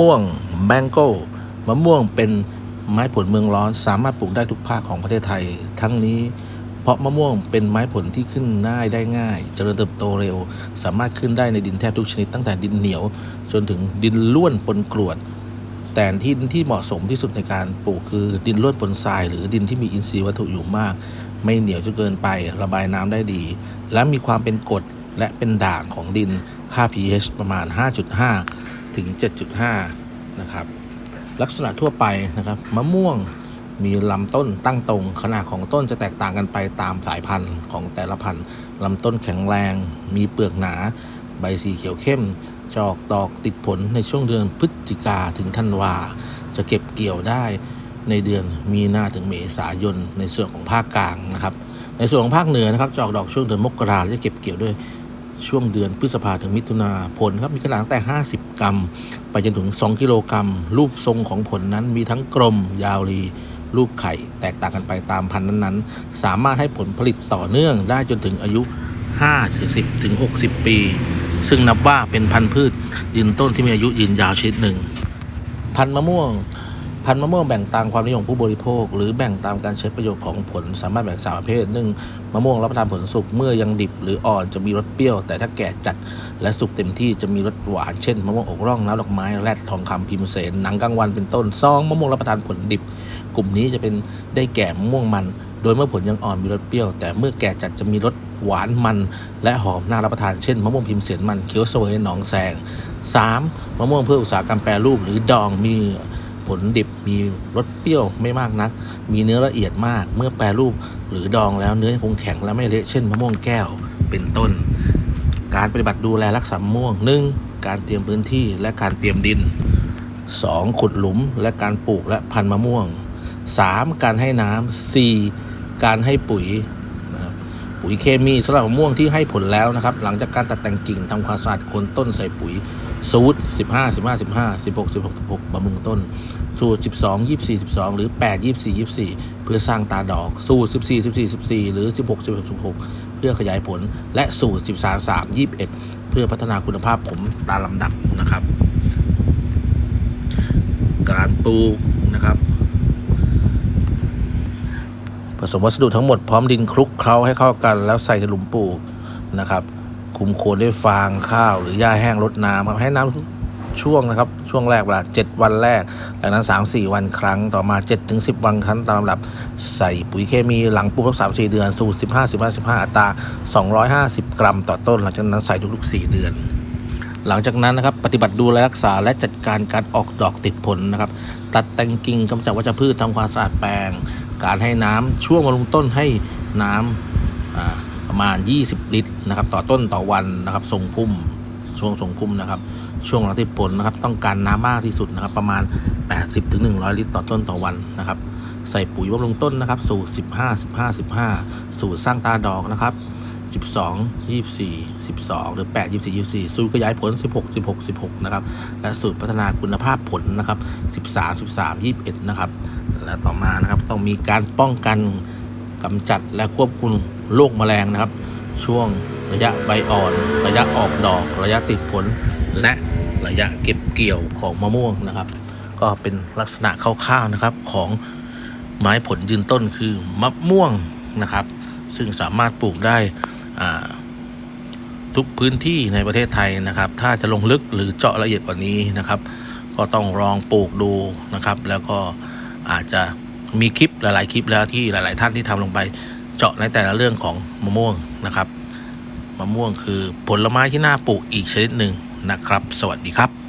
มะม่วงแบงโก้มะม่วงเป็นไม้ผลเมืองร้อน สามารถปลูกได้ทุกภาคของประเทศไทย ทั้งนี้ เพราะมะม่วงเป็นไม้ผลที่ขึ้นง่ายได้ง่ายเจริญเติบโตเร็ว สามารถขึ้นได้ในดินแทบทุกชนิดตั้งแต่ดินเหนียว จนถึงดินล้วนปนกรวด แต่ที่ที่เหมาะสมที่สุดในการปลูกคือดินล้วนปนทราย หรือดินที่มีอินทรีย์วัตถุอยู่มาก ไม่เหนียวจนเกินไป ระบายน้ำได้ดี และมีความเป็นกรด และเป็นด่างของดินค่า pH ประมาณ 5.5 ถึง 7.5 นะครับ ลักษณะทั่วไปนะครับ มะม่วงมีลำต้นตั้งตรง ขนาดของต้นจะแตกต่างกันไปตามสายพันธุ์ของแต่ละพันธุ์ลำต้นแข็งแรง มีเปลือกหนา ใบสีเขียวเข้ม จอกดอกติดผลในช่วงเดือนพฤศจิกาถึงธันวา จะเก็บเกี่ยวได้ในเดือนมีนาถึงเมษายนในส่วนของภาคกลางนะครับ ในส่วนของภาคเหนือนะครับ จอกดอกช่วงเดือนมกราจะเก็บเกี่ยวด้วย ช่วงเดือนพฤษภาถึงมิถุนาผลครับมีขนาดแต่ 50 กรัม ไปจนถึง 2 กิโลกรัม รูปทรงของผลนั้นมีทั้งกลมยาวรีรูปไข่แตกต่างกันไปตามพันธุ์นั้นๆ สามารถให้ผลผลิตต่อเนื่องได้จนถึงอายุ5ถึง10ถึง60 ปี ซึ่งนับว่าเป็นพันธุ์พืชยืนต้นที่มีอายุยืนยาวชนิดหนึ่ง พันธุ์มะม่วง พันธุ์มะม่วงแบ่งตามความนิยมผู้บริโภค หรือแบ่งตามการใช้ประโยชน์ของผลสามารถแบ่งสามประเภทหนึ่งมะม่วงรับประทานผลสุกเมื่อยังดิบหรืออ่อนจะมีรสเปรี้ยว แต่ถ้าแก่จัดและสุกเต็มที่จะมีรสหวานเช่นมะม่วงอกร่องน้ำดอกไม้แรดทองคำพิมเสนหนังกลางวันเป็นต้นซองมะม่วงรับประทานผลดิบ กลุ่มนี้จะเป็นได้แก่มะม่วงมัน โดยเมื่อผลยังอ่อนมีรสเปรี้ยว แต่เมื่อแก่จัดจะมีรสหวานมัน และหอมน่ารับประทานเช่นมะม่วงพิมเสนมันเขียวสวยหนองแสง 3. มะม่วงเพื่ออุตสาหกรรมแปรรูปหรือดองมี ผลดิบมีรสเปรี้ยวไม่มากนัก มีเนื้อละเอียดมาก เมื่อแปรรูปหรือดองแล้วเนื้อคงแข็งและไม่เละเช่นมะม่วงแก้วเป็นต้น การปฏิบัติดูแลรักษามะม่วง 1. การเตรียมพื้นที่และการเตรียมดิน 2. ขุดหลุมและการปลูกและพันธุ์มะม่วง 3. การให้น้ำ 4. การให้ปุ๋ยนะครับปุ๋ยเคมีสำหรับมะม่วงที่ให้ผลแล้วนะครับ หลังจากการตัดแต่งกิ่งทำความสะอาดโคนต้นใส่ปุ๋ยสูตร15 15 15 16 16 16บำรุงต้น สูตร 12 24 12 หรือ 8 24 24 เพื่อสร้างตาดอก สูตร 14 14 14 หรือ 16 16 16 เพื่อขยายผล และสูตร 13 3 21 เพื่อพัฒนาคุณภาพผมตามลำดับนะครับ การปลูกนะครับผสมวัสดุทั้งหมดพร้อมดินคลุกเคล้าให้เข้ากัน แล้วใส่ในหลุมปลูกนะครับ คุมโคนด้วยฟางข้าวหรือหญ้าแห้งรดน้ำครับให้น้ำ ช่วงนะครับ ช่วงแรกเวลา 7 วันแรกจากนั้น 3-4 วันครั้งต่อมา 7-10 วันครั้งตามลำดับ ใส่ปุ๋ยเคมีหลังปลูกสัก3-4 เดือน สูตร 15 15 15 อัตรา 250 กรัมต่อต้น หลังจากนั้นใส่ทุกๆ 4 เดือน หลังจากนั้นนะครับปฏิบัติดูแลรักษาและจัดการการออกดอกติดผลนะครับตัดแต่งกิ่งกำจัดวัชพืชทำความสะอาดแปลง การให้น้ำช่วงบำรุงต้นให้น้ำประมาณ 20 ลิตรนะครับต่อต้นต่อวันนะครับทรงพุ่มช่วงทรงพุ่มนะครับ ช่วงหลังติดผลนะครับ ต้องการน้ำมากที่สุดนะครับ ประมาณ 80ถึง100 ลิตรต่อต้นต่อวันนะครับ ใส่ปุ๋ยบำรุงต้นนะครับ สูตร 15 15 15 สูตรสร้างตาดอกนะครับ 12 24 12 หรือ 8 24 24 สูตรขยายผล 16 16 16 นะครับ และสูตรพัฒนาคุณภาพผลนะครับ 13 13 21 นะครับ และต่อมานะครับต้องมีการป้องกันกำจัดและควบคุมโรคแมลงนะครับ ช่วงระยะใบอ่อน ระยะออกดอกระยะติดผล และระยะเก็บเกี่ยวของมะม่วงนะครับ ก็เป็นลักษณะคร่าวๆนะครับของไม้ผลยืนต้นคือมะม่วงนะครับ ซึ่งสามารถปลูกได้ทุกพื้นที่ในประเทศไทยนะครับ ถ้าจะลงลึกหรือเจาะละเอียดกว่านี้นะครับ ก็ต้องลองปลูกดูนะครับ แล้วก็อาจจะมีคลิปหลาย ๆ คลิปแล้วที่หลาย ๆ ท่านที่ทำลงไป เจาะในแต่ละเรื่องของมะม่วงนะครับ มะม่วงคือผลไม้ที่น่าปลูกอีกชนิดหนึ่งนะครับ สวัสดีครับ